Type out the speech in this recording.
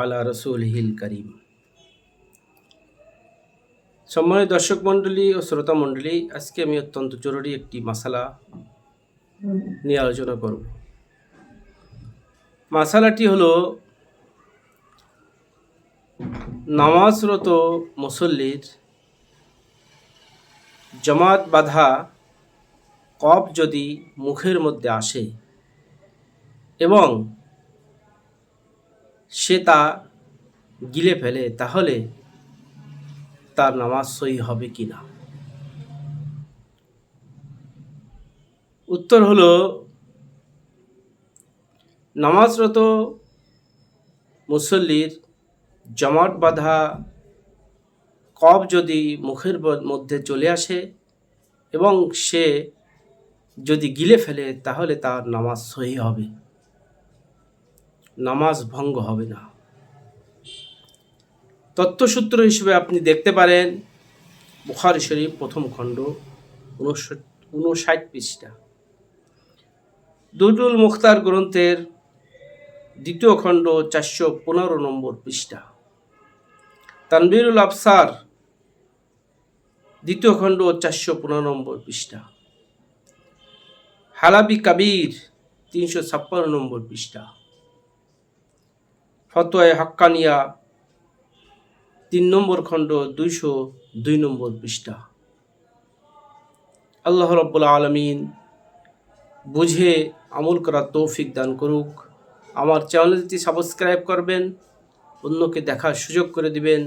আলা রসুলহিল করিম। সম্মানিত দর্শক মণ্ডলী ও শ্রোতা মণ্ডলী, আজকে আমি অত্যন্ত জরুরি একটি মশালা নিয়ে আলোচনা করব। মশালাটি হলো নামাজরত মুসল্লির জমাত বাধা কপ যদি মুখের মধ্যে আসে এবং সে তা গিলে ফেলে, তাহলে তার নামাজ সই হবে কি না? উত্তর হলো, নামাজরত মুসল্লির জমাট বাঁধা কব যদি মুখের মধ্যে চলে আসে এবং সে যদি গিলে ফেলে, তাহলে তার নামাজ সহি হবে। নামাজ ভঙ্গ হবে না। তত্ত্বসূত্র হিসেবে আপনি দেখতে পারেন, বুখারি শরীফ প্রথম খণ্ড, উনষাট পৃষ্ঠা। দুদুল মুখতার গ্রন্থের দ্বিতীয় খণ্ড, চারশো পনেরো নম্বর পৃষ্ঠা। তানবিরুল আফসার দ্বিতীয় খণ্ড, চারশো পনেরো নম্বর পৃষ্ঠা। হালাবি কাবির, তিনশো ছাপ্পান্ন নম্বর পৃষ্ঠা। ফতোয় হাক্কানিয়া, তিন নম্বর খণ্ড, দুইশো দুই নম্বর পৃষ্ঠা। আল্লাহ রব্বুল আলমিন বুঝে আমল করার তৌফিক দান করুক। আমার চ্যানেলটি সাবস্ক্রাইব করবেন, অন্যকে দেখার সুযোগ করে দিবেন।